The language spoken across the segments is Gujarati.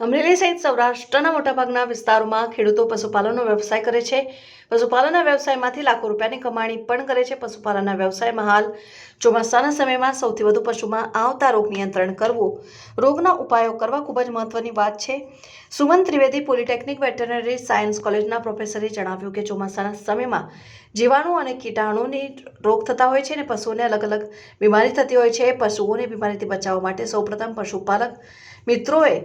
અમરેલી સહિત સૌરાષ્ટ્રના મોટાભાગના વિસ્તારોમાં ખેડૂતો પશુપાલનનો વ્યવસાય કરે છે. પશુપાલનના વ્યવસાયમાંથી લાખો રૂપિયાની કમાણી પણ કરે છે. પશુપાલનના વ્યવસાયમાં હાલ ચોમાસાના સમયમાં સૌથી વધુ પશુમાં આવતા રોગ નિયંત્રણ કરવું, રોગના ઉપાયો કરવા ખૂબ જ મહત્વની વાત છે. Suman Trivedi polytechnic veterinary science કોલેજના પ્રોફેસરે જણાવ્યું કે ચોમાસાના સમયમાં જીવાણુ અને કીટાણુની રોગ થતા હોય છે અને પશુઓને અલગ અલગ બીમારી થતી હોય છે. પશુઓને બીમારીથી બચાવવા માટે સૌપ્રથમ પશુપાલક મિત્રોએ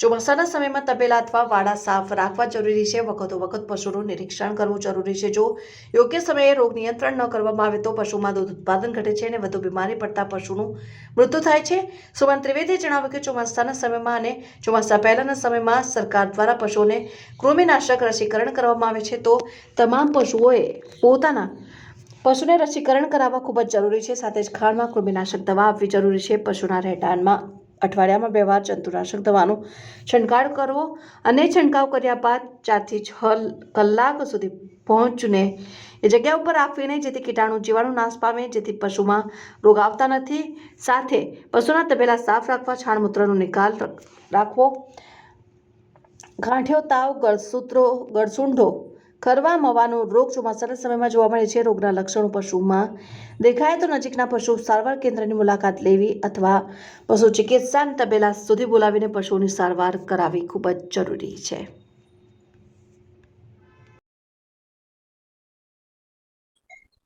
ચોમાસાના સમયમાં તબેલા અથવા વાડા સાફ રાખવા જરૂરી છે. વખતો વખત પશુનું નિરીક્ષણ કરવું જરૂરી છે. જો યોગ્ય સમયે રોગ નિયંત્રણ ન કરવામાં આવે તો પશુમાં દૂધ ઉત્પાદન ઘટે છે અને વધુ બીમારી પડતા પશુનું મૃત્યુ થાય છે. સુમન ત્રિવેદીએ જણાવ્યું કે ચોમાસાના સમયમાં અને ચોમાસા પહેલાના સમયમાં સરકાર દ્વારા પશુઓને કૃમિનાશક રસીકરણ કરવામાં આવે છે. તો તમામ પશુઓએ પોતાના પશુને રસીકરણ કરાવવા ખૂબ જ જરૂરી છે. સાથે જ ખાણમાં કૃમિનાશક દવા આપવી જરૂરી છે. પશુના રહેઠાણમાં અઠવાડિયામાં બે વાર જંતુનાશક દવાનો છંટકાવ કરવો અને છંટકાવ કર્યા બાદ ચારથી છ કલાક સુધી પહોંચને એ જગ્યા ઉપર આપવીને જેથી કીટાણુ જીવાણુ નાશ પામે, જેથી પશુમાં રોગ આવતા નથી. સાથે પશુના તબેલા સાફ રાખવા, છાણમૂત્રનો નિકાલ રાખવો. ગાંઠિયો તાવ, ગળસૂત્રો, ગળસુંઢો ખરવા મવાનો રોગ ચોમાસાના સમયમાં જોવા મળે છે. રોગના લક્ષણો પશુમાં દેખાય તો નજીકના પશુ સારવાર કેન્દ્રની મુલાકાત લેવી અથવા પશુ ચિકિત્સા તબેલા સુધી બોલાવીને પશુઓની સારવાર કરાવવી ખૂબ જ જરૂરી છે.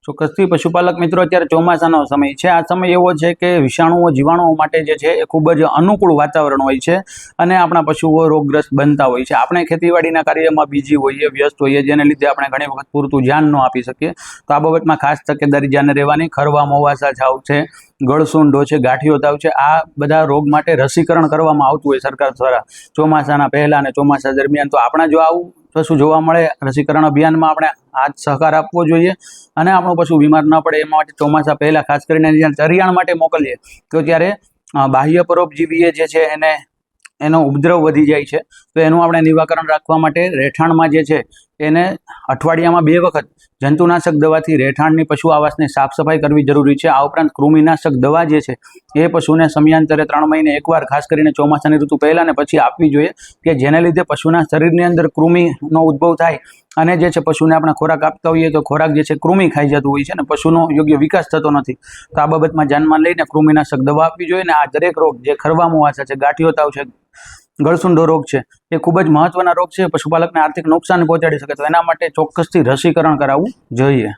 ચોક્કસથી પશુપાલક મિત્રો, અત્યારે ચોમાસાનો સમય છે. આ સમય એવો છે કે વિષાણુઓ, જીવાણુઓ માટે જે છે એ ખૂબ જ અનુકૂળ વાતાવરણ હોય છે અને આપણા પશુઓ રોગગ્રસ્ત બનતા હોય છે. આપણે ખેતીવાડીના કાર્યમાં બીજી હોઈએ, વ્યસ્ત હોઈએ, જેને લીધે આપણે ઘણી વખત પૂરતું ધ્યાન ન આપી શકીએ. તો આ બાબતમાં ખાસ તકેદારી ધ્યાને રહેવાની, ખરવા, મોવાસા છાવ છે ગળસુંડો છે ગાંઠિયો તાવ છે, આ બધા રોગ માટે રસીકરણ કરવામાં આવતું હોય સરકાર દ્વારા ચોમાસાના પહેલા અને ચોમાસા દરમિયાન. તો આપણા જો આવું પશુ જોવા મળે? રસીકરણ અભિયાનમાં આપણે હાથ સહકાર આપવો જોઈએ અને આપણું પશુ બીમાર ન પડે એ માટે ચોમાસા પહેલાં ખાસ કરીને ચરિયાણ માટે મોકલીએ. તો ત્યારે બાહ્ય પરોપજીવીએ જે છે એને, એનો ઉપદ્રવ વધી જાય છે. તો એનું આપણે નિવાકરણ રાખવા માટે રહેઠાણમાં જે છે એને અઠવાડિયામાં બે વખત જંતુનાશક દવાથી રહેઠાણની પશુ આવાસની સાફ સફાઈ કરવી જરૂરી છે. આ ઉપરાંત કૃમિનાશક દવા જે છે, એ પશુને સમયાંતરે ત્રણ મહિને એકવાર, ખાસ કરીને ચોમાસાની ઋતુ પહેલાં ને પછી આપવી જોઈએ કે જેને લીધે પશુના શરીરની અંદર કૃમિનો ઉદ્ભવ થાય અને જે છે પશુને આપણે ખોરાક આપતા હોઈએ તો ખોરાક જે છે કૃમિ ખાઈ જતું હોય છે અને પશુનો યોગ્ય વિકાસ થતો નથી. તો આ બાબતમાં ધ્યાનમાં લઈને કૃમિનાશક દવા આપવી જોઈએ ને આ દરેક રોગ જે ખરવામાં વાસા છે ગાંઠિયો તાવ છે ગળસુંડો રોગ છે. એ ખૂબ જ મહત્વના રોગ છે. પશુપાલકને આર્થિક નુકસાન પહોંચાડી શકે તો એના માટે ચોક્કસથી રસીકરણ કરાવવું જોઈએ.